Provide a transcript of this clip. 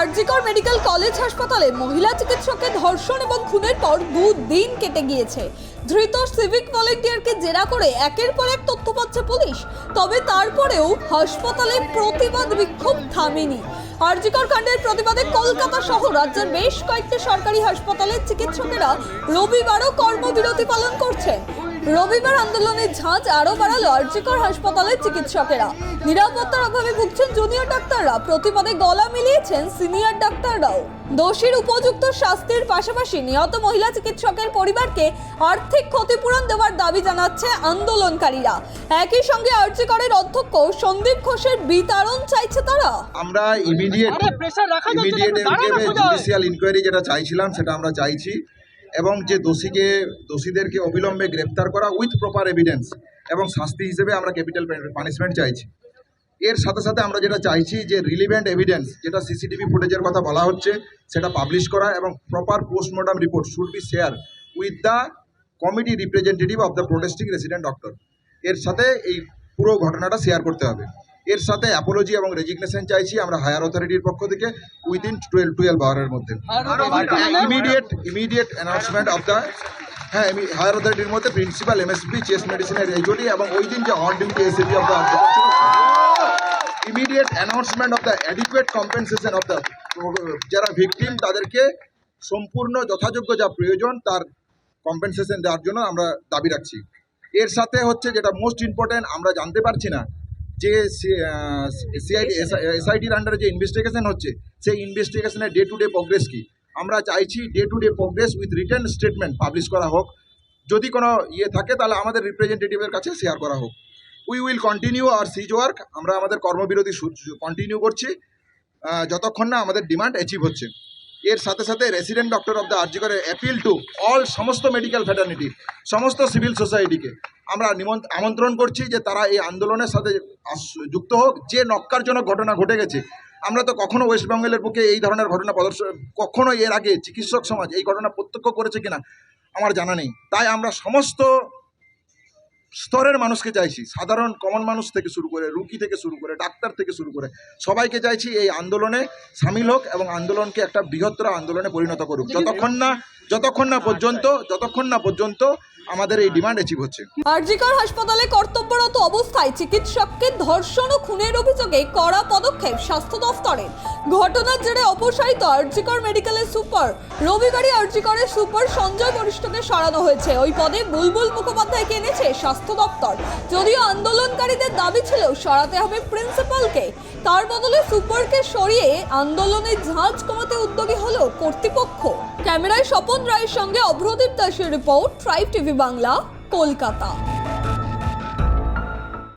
RG Kar medical college হাসপাতালে মহিলা চিকিৎসকের ধর্ষণ এবং খুনের পর দুদিন কেটে গিয়েছে। ধৃত সিভিক ভলেন্টিয়ারকে জেরা করে একের পর এক তথ্য পাচ্ছে পুলিশ, তবে তারপরেও হাসপাতালে প্রতিবাদ বিক্ষোভ থামেনি। আরজিকর কাণ্ডের প্রতিবাদে কলকাতা সহ রাজ্যের বেশ কয়েকটি সরকারি হাসপাতালের চিকিৎসকেরা রবিবারও কর্মবিরতি পালন করছেন। রবিবার আন্দোলনের ঝাঁজ আরও বাড়ালো আরজিকর হাসপাতালের চিকিৎসকেরা। নিরাপত্তার অভাবে ভুগছেন জুনিয়র ডাক্তাররা। প্রতিবাদে গলা মিলিয়েছেন সিনিয়র ডাক্তাররাও। দোষীর উপযুক্ত শাস্তির পাশাপাশি নিহত মহিলা চিকিৎসকের পরিবারকে আর্থিক ক্ষতিপূরণ দেওয়ার দাবি জানাচ্ছে আন্দোলনকারীরা। একই সঙ্গে আরজিকরের অধ্যক্ষ সন্দীপ ঘোষের বিতরণ চাইছে তারা। আমরা ইমিডিয়েট আরে প্রেসার রাখা যাচ্ছে না, ইমিডিয়েট জুডিশিয়াল ইনকোয়ারি যেটা চাইছিলাম সেটা আমরা চাইছি। এবং যে দোষীকে, দোষীদেরকে অবিলম্বে গ্রেপ্তার করা উইথ প্রপার এভিডেন্স এবং শাস্তি হিসেবে আমরা ক্যাপিটাল পানিশমেন্ট চাইছি। এর সাথে সাথে আমরা যেটা চাইছি যে রিলিভেন্ট এভিডেন্স যেটা সিসিটিভি ফুটেজের কথা বলা হচ্ছে, সেটা পাবলিশ করা এবং proper postmortem report should be share with the committee representative of the protesting resident doctor এর সাথে এই পুরো ঘটনাটা শেয়ার করতে হবে। এর সাথে অ্যাপোলজি এবং রেজিগনেশন চাইছি আমরা হায়ার অথরিটির পক্ষ থেকে উইদিন টুয়েলভ টুয়েলভ আওয়ারের মধ্যে। Immediate immediate announcement of the হ্যাঁ আমি হায়ার অথরিটির মধ্যে প্রিন্সিপাল এমএসপি চেস্ট মেডিসিনের এইচওডি এবং ওই দিন যে on duty ACP of the immediate announcement of the adequate compensation of the যারা ভিকটিম তাদেরকে সম্পূর্ণ যথাযোগ্য যা প্রয়োজন তার কম্পেনসেশন দেওয়ার জন্য আমরা দাবি রাখছি। এর সাথে হচ্ছে যেটা মোস্ট ইম্পর্টেন্ট আমরা জানতে পারছি না যে সিআইডি এসআইটির আন্ডারে যে ইনভেস্টিগেশন হচ্ছে সেই ইনভেস্টিগেশনের ডে টু ডে প্রোগ্রেস কি? আমরা চাইছি day to day progress with return statement publish করা হোক। যদি কোনো ইয়ে থাকে তাহলে আমাদের রিপ্রেজেন্টেটিভের কাছে শেয়ার করা হোক। We will continue R cease work আমরা আমাদের কর্মবিরতি কন্টিনিউ করছি। যতক্ষণ না আমাদের ডিমান্ড অ্যাচিভ হচ্ছে। এর সাথে সাথে রেসিডেন্ট ডক্টর অফ দ্য আর্জিকরে অ্যাপিল টু অল সমস্ত মেডিকেল ফ্যাটার্নিটি সমস্ত সিভিল সোসাইটিকে আমরা আমন্ত্রণ করছি যে তারা এই আন্দোলনের সাথে যুক্ত হোক যে নক্কারজনক ঘটনা ঘটে গেছে। আমরা তো কখনো ওয়েস্ট বেঙ্গলের বুকে এই ধরনের ঘটনা প্রদর্শন কখনো এর আগে চিকিৎসক সমাজ এই ঘটনা প্রত্যক্ষ করেছে কিনা আমার জানা নেই। তাই আমরা সমস্ত স্তরের মানুষকে চাইছি সাধারণ কমন মানুষ থেকে শুরু করে রুগী থেকে শুরু করে ডাক্তার থেকে শুরু করে সবাইকে চাইছি এই আন্দোলনে সামিল হোক এবং আন্দোলনকে একটা বৃহত্তর আন্দোলনে পরিণত করুক। যতক্ষণ না যতক্ষণ না পর্যন্ত যতক্ষণ না পর্যন্ত আমাদের এই ডিমান্ড অ্যাচিভ হচ্ছে। আরজিকর হাসপাতালে কর্তব্যরত অবস্থায় চিকিৎসককে ধর্ষণ ও খুনের অভিযোগে কড়া পদক্ষেপ স্বাস্থ্য দফতরের। ঘটনার জেরে অপসারিত আরজিকর মেডিকেলের সুপার, রবিবারই আরজিকরের সুপার সঞ্জয় বরিষ্ঠকে সরানো হয়েছে। ওই পদে বুলবুল মুখোপাধ্যায়কে এনেছে স্বাস্থ্য দপ্তর যদিও আন্দোলনকারীদের দাবি ছিল সরাতে হবে প্রিন্সিপালকে। তার বদলে সুপারকে সরিয়ে আন্দোলনের ঝাঁজ কমাতে উদ্যোগী হলো কর্তৃপক্ষ। ক্যামেরায় স্বপন রায়ের সঙ্গে অভ্রদীপ দাসের report Tribe TV Bangla Kolkata.